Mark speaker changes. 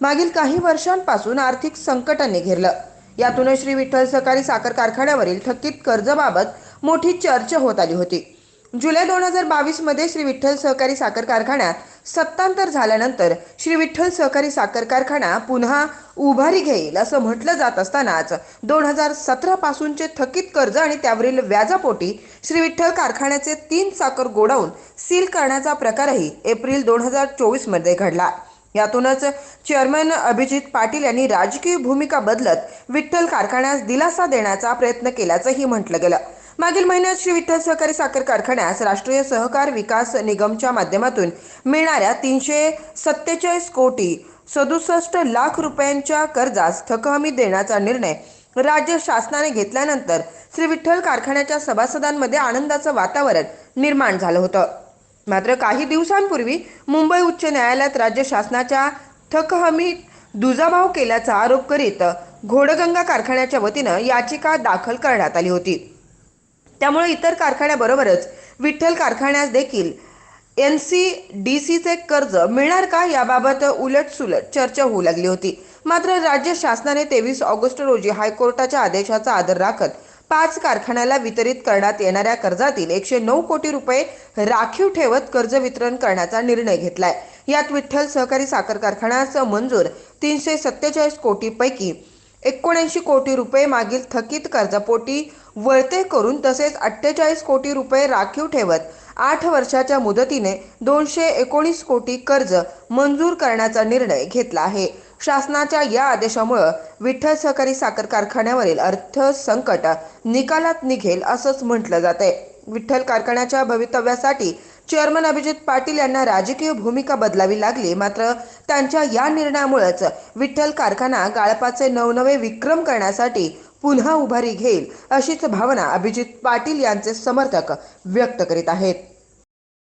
Speaker 1: मागील काही वर्षांपासून आर्थिक संकटाने घेरलं. यातूनच श्री विठ्ठल सहकारी साखर कारखान्यावरील थकीत कर्जाबाबत मोठी चर्चा होत आली होती. जुलै दोन हजार बावीसमध्ये श्री विठ्ठल सहकारी साखर कारखान्यात सत्तांतर झाल्यानंतर श्री विठ्ठल सहकारी साखर कारखाना पुन्हा उभारी घेईल असं म्हटलं जात असतानाच दोन हजार सतरा पासूनचे थकीत कर्ज आणि त्यावरील व्याजापोटी श्री विठ्ठल कारखान्याचे तीन साखर गोडाऊन सील करण्याचा प्रकारही एप्रिल दोन हजार चोवीसमध्ये घडला. यातूनच चेअरमन अभिजित पाटील यांनी राजकीय भूमिका बदलत विठ्ठल कारखान्यास दिलासा देण्याचा प्रयत्न केल्याचंही म्हटलं गेलं. मागील महिन्यात श्री विठ्ठल सहकारी साखर कारखान्यास राष्ट्रीय सहकार विकास निगमच्या माध्यमातून मिळणाऱ्या तीनशे सत्तेचाळीस कोटी सदुसष्ट लाख रुपयांच्या कर्जास थकहमी देण्याचा निर्णय राज्य शासनाने घेतल्यानंतर श्री विठ्ठल कारखान्याच्या सभासदांमध्ये आनंदाचं वातावरण निर्माण झालं होतं. मात्र काही दिवसांपूर्वी मुंबई उच्च न्यायालयात राज्य शासनाच्या थकहमी दुजाभाव केल्याचा आरोप करीत घोडगंगा कारखान्याच्या वतीनं याचिका दाखल करण्यात आली होती. त्यामुळे इतर कारखान्याबरोबरच विठ्ठल कारखान्यास देखील एन सी डी सीचे कर्ज मिळणार का याबाबत उलटसुलट चर्चा होऊ लागली होती. मात्र राज्य शासनाने तेवीस ऑगस्ट रोजी हायकोर्टाच्या आदेशाचा आदर राखत पाच कारखान्याला वितरित करण्यात येणाऱ्या कर्जातील एकशे नऊ कोटी रुपये राखीव ठेवत कर्ज वितरण करण्याचा निर्णय घेतलाय. यात विठ्ठल सहकारी साखर कारखान्याचं मंजूर तीनशे सत्तेचाळीस कोटीपैकी एकोणऐंशी कोटी रुपये मागील थकीत कर्जपोटी वळते करून तसेच अठ्ठेचाळीस कोटी रुपये राखीव ठेवत आठ वर्षाच्या मुदतीने दोनशे एकोणीस कोटी कर्ज मंजूर करण्याचा निर्णय घेतला आहे. शासनाच्या या आदेशामुळं विठ्ठल सहकारी साखर कारखान्यावरील अर्थसंकट निकालात निघेल असंच म्हटलं जात आहे विठ्ठल कारखान्याच्या भवितव्यासाठी चेअरमन अभिजित पाटील यांना राजकीय भूमिका बदलावी लागली मात्र त्यांच्या या निर्णयामुळेच विठ्ठल कारखाना गाळपाचे नवनवे विक्रम करण्यासाठी पुन्हा उभारी घेईल अशीच भावना अभिजित पाटील यांचे समर्थक व्यक्त करीत आहेत.